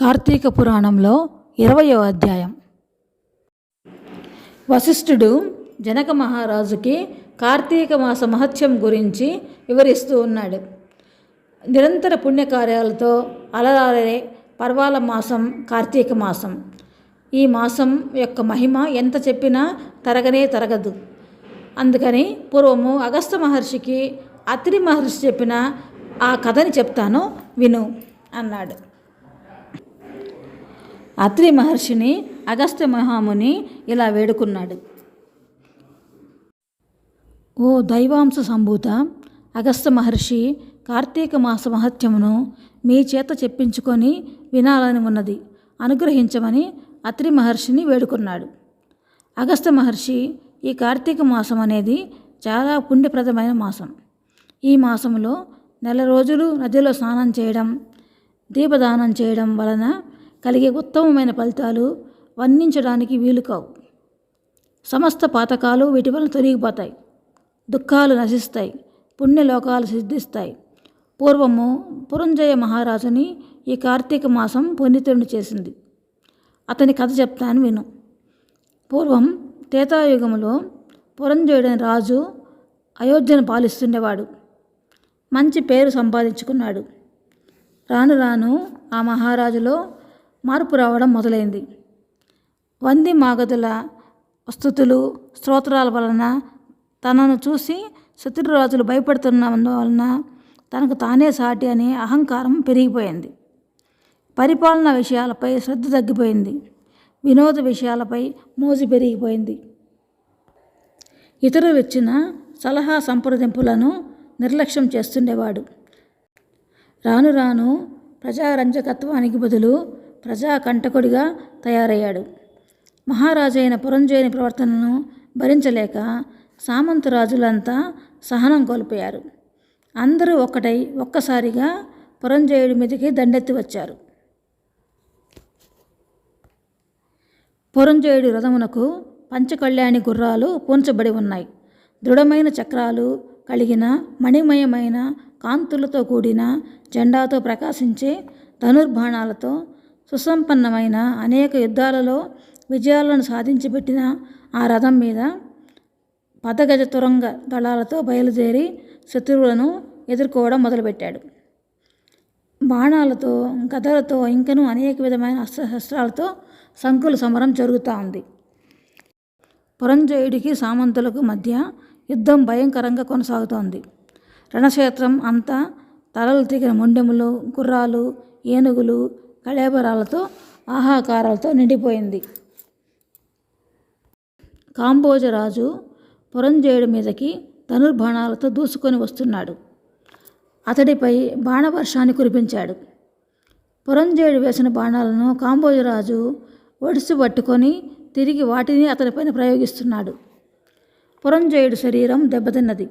కార్తీక పురాణంలో ఇరవయో అధ్యాయం. వశిష్ఠుడు జనక మహారాజుకి కార్తీక మాస మహత్యం గురించి వివరిస్తూ ఉన్నాడు. నిరంతర పుణ్యకార్యాలతో అలరారే పర్వాల మాసం కార్తీక మాసం. ఈ మాసం యొక్క మహిమ ఎంత చెప్పినా తరగనే తరగదు. అందుకని పూర్వము అగస్త మహర్షికి అత్రి మహర్షి చెప్పిన ఆ కథని చెప్తాను విను అన్నాడు. అత్రి మహర్షిని అగస్త్య మహాముని ఇలా వేడుకున్నాడు. ఓ దైవాంశ సంభూత అగస్త్య మహర్షి కార్తీక మాస మహత్యమును మీ చేత చెప్పించుకొని వినాలని ఉన్నది. అనుగ్రహించమని అత్రి మహర్షిని వేడుకున్నాడు. అగస్త్య మహర్షి ఈ కార్తీక మాసం అనేది చాలా పుణ్యప్రదమైన మాసం. ఈ మాసంలో నెల రోజులు నదిలో స్నానం చేయడం దీపదానం చేయడం వలన కలిగే ఉత్తమమైన ఫలితాలు వర్ణించడానికి వీలు కావు. సమస్త పాతకాలు వీటి వలన తొలగిపోతాయి. దుఃఖాలు నశిస్తాయి. పుణ్యలోకాలు సిద్ధిస్తాయి. పూర్వము పురంజయ మహారాజుని ఈ కార్తీక మాసం పునీతుడిని చేసింది. అతని కథ చెప్తాను విను. పూర్వం త్రేతాయుగంలో పురంజయుడని రాజు అయోధ్యను పాలిస్తుండేవాడు. మంచి పేరు సంపాదించుకున్నాడు. రాను రాను ఆ మహారాజులో మార్పు రావడం మొదలైంది. వంది మాగదుల స్థుతులు స్తోత్రాల వలన తనను చూసి శత్రురాజులు భయపడుతున్నందువలన తనకు తానే సాటి అనే అహంకారం పెరిగిపోయింది. పరిపాలన విషయాలపై శ్రద్ధ తగ్గిపోయింది. వినోద విషయాలపై మోజు పెరిగిపోయింది. ఇతరులు ఇచ్చిన సలహా సంప్రదింపులను నిర్లక్ష్యం చేస్తుండేవాడు. రాను రాను ప్రజారంజకత్వానికి బదులు ప్రజాకంటకుడిగా తయారయ్యాడు. మహారాజైన పురంజయుని ప్రవర్తనను భరించలేక సామంతరాజులంతా సహనం కోల్పోయారు. అందరూ ఒక్కటై ఒక్కసారిగా పురంజయుడి మీదకి దండెత్తి వచ్చారు. పురంజయుడి రథమునకు పంచకళ్యాణి గుర్రాలు పూంచబడి ఉన్నాయి. దృఢమైన చక్రాలు కలిగిన మణిమయమైన కాంతులతో కూడిన జెండాతో ప్రకాశించే ధనుర్బాణాలతో సుసంపన్నమైన అనేక యుద్ధాలలో విజయాలను సాధించి పెట్టిన ఆ రథం మీద పదగజ తురంగ దళాలతో బయలుదేరి శత్రువులను ఎదుర్కోవడం మొదలుపెట్టాడు. బాణాలతో గదలతో ఇంకనూ అనేక విధమైన అస్త్రశస్త్రాలతో సంకుల సమరం జరుగుతూ ఉంది. పురంజయుడికి సామంతులకు మధ్య యుద్ధం భయంకరంగా కొనసాగుతోంది. రణక్షేత్రం అంతా తలలు తెగిన మొండెములు గుర్రాలు ఏనుగులు కళేబరాలతో ఆహాకారాలతో నిండిపోయింది. కాంబోజరాజు పురంజయుడి మీదకి ధనుర్బాణాలతో దూసుకొని వస్తున్నాడు. అతడిపై బాణవర్షాన్ని కురిపించాడు. పురంజయుడు వేసిన బాణాలను కాంబోజరాజు ఒడిసి పట్టుకొని తిరిగి వాటిని అతనిపైన ప్రయోగిస్తున్నాడు. పురంజయుడి శరీరం దెబ్బతిన్నది.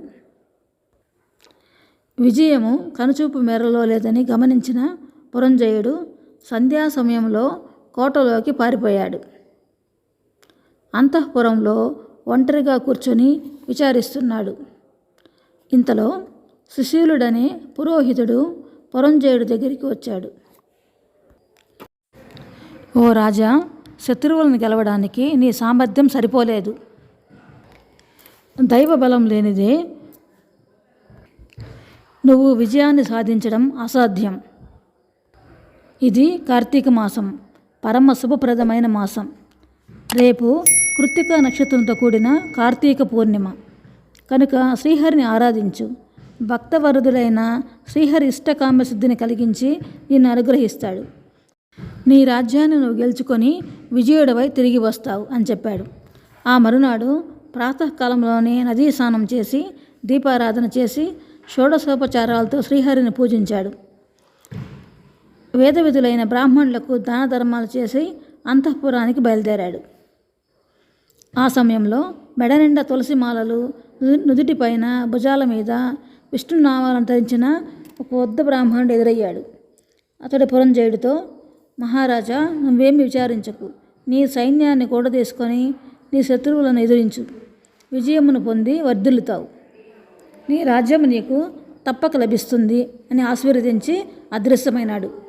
విజయము కనుచూపు మేరలో లేదని గమనించిన పురంజయుడు సంధ్యా సమయంలో కోటలోకి పారిపోయాడు. అంతఃపురంలో ఒంటరిగా కూర్చొని విచారిస్తున్నాడు. ఇంతలో సుశీలుడనే పురోహితుడు పురంజయుడు దగ్గరికి వచ్చాడు. ఓ రాజా శత్రువులను గెలవడానికి నీ సామర్థ్యం సరిపోలేదు. దైవ బలం లేనిదే నువ్వు విజయాన్ని సాధించడం అసాధ్యం. ఇది కార్తీక మాసం పరమ శుభప్రదమైన మాసం. రేపు కృత్తిక నక్షత్రంతో కూడిన కార్తీక పూర్ణిమ. కనుక శ్రీహరిని ఆరాధించు. భక్తవరుదులైన శ్రీహరి ఇష్టకామ్య శుద్ధిని కలిగించి నిన్ను అనుగ్రహిస్తాడు. నీ రాజ్యాన్ని నువ్వు గెలుచుకొని విజయుడవై తిరిగి వస్తావు అని చెప్పాడు. ఆ మరునాడు ప్రాతకాలంలోనే నదీ స్నానం చేసి దీపారాధన చేసి షోడశోపచారాలతో శ్రీహరిని పూజించాడు. వేదవిధులైన బ్రాహ్మణులకు దాన ధర్మాలు చేసి అంతఃపురానికి బయలుదేరాడు. ఆ సమయంలో మెడ నిండా తులసి మాలలు నుదుటిపైన భుజాల మీద విష్ణునామాలను ధరించిన ఒక వద్ద బ్రాహ్మణుడు ఎదురయ్యాడు. అతడు పురంజయుడితో మహారాజా నువ్వేమి విచారించకు. నీ సైన్యాన్ని కూడా తీసుకొని నీ శత్రువులను ఎదిరించు. విజయమును పొంది వర్ధిల్లుతావు. నీ రాజ్యం నీకు తప్పక లభిస్తుంది అని ఆశీర్వదించి అదృశ్యమైనాడు.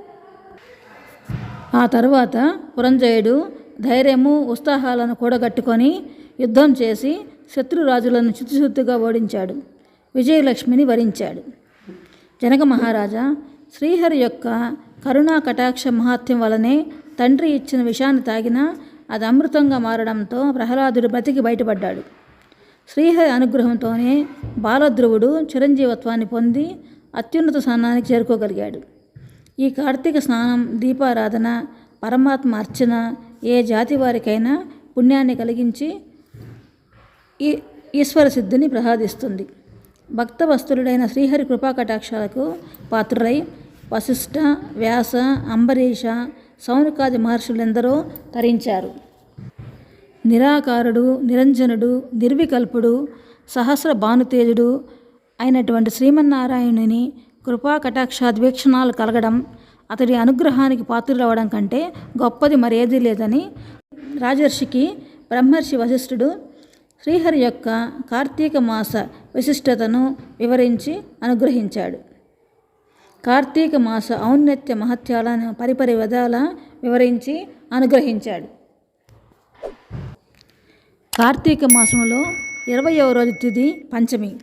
ఆ తరువాత పురంజయుడు ధైర్యము ఉత్సాహాలను కూడగట్టుకొని యుద్ధం చేసి శత్రురాజులను చిత్తుశుద్ధిగా ఓడించాడు. విజయలక్ష్మిని వరించాడు. జనక మహారాజా శ్రీహరి యొక్క కరుణా కటాక్ష మహాత్యం వలనే తండ్రి ఇచ్చిన విషాన్ని తాగినా అది అమృతంగా మారడంతో ప్రహ్లాదుడు బ్రతికి బయటపడ్డాడు. శ్రీహరి అనుగ్రహంతోనే బాలధ్రువుడు చిరంజీవత్వాన్ని పొంది అత్యున్నత స్థానానికి చేరుకోగలిగాడు. ఈ కార్తీక స్నానం దీపారాధన పరమాత్మ అర్చన ఏ జాతి వారికైనా పుణ్యాన్ని కలిగించి ఈ ఈశ్వర సిద్ధిని ప్రసాదిస్తుంది. భక్తవస్తులుడైన శ్రీహరి కృపాకటాక్షాలకు పాత్రుడై వశిష్ఠ వ్యాస అంబరీష సౌనకాది మహర్షులెందరో తరించారు. నిరాకారుడు నిరంజనుడు నిర్వికల్పుడు సహస్ర భానుతేజుడు అయినటువంటి శ్రీమన్నారాయణుని కృపా కటాక్షాద్వీక్షణాలు కలగడం అతడి అనుగ్రహానికి పాత్రులవడం కంటే గొప్పది మరేదీ లేదని రాజర్షికి బ్రహ్మర్షి వశిష్ఠుడు శ్రీహరి యొక్క కార్తీక మాస విశిష్టతను వివరించి అనుగ్రహించాడు. కార్తీక మాస ఔన్నత్య మహత్యాలను పరిపరి విధాల వివరించి అనుగ్రహించాడు. కార్తీక మాసంలో ఇరవయవ రోజు తిది పంచమి.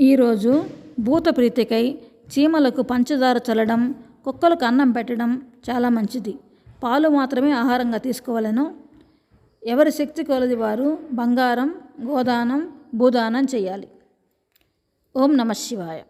ఈరోజు భూత ప్రీతికై చీమలకు పంచదార చల్లడం కుక్కలకు అన్నం పెట్టడం చాలా మంచిది. పాలు మాత్రమే ఆహారంగా తీసుకోవాలను. ఎవరి శక్తి కొలది వారు బంగారం గోదానం భూదానం చేయాలి. ఓం నమ శివాయ.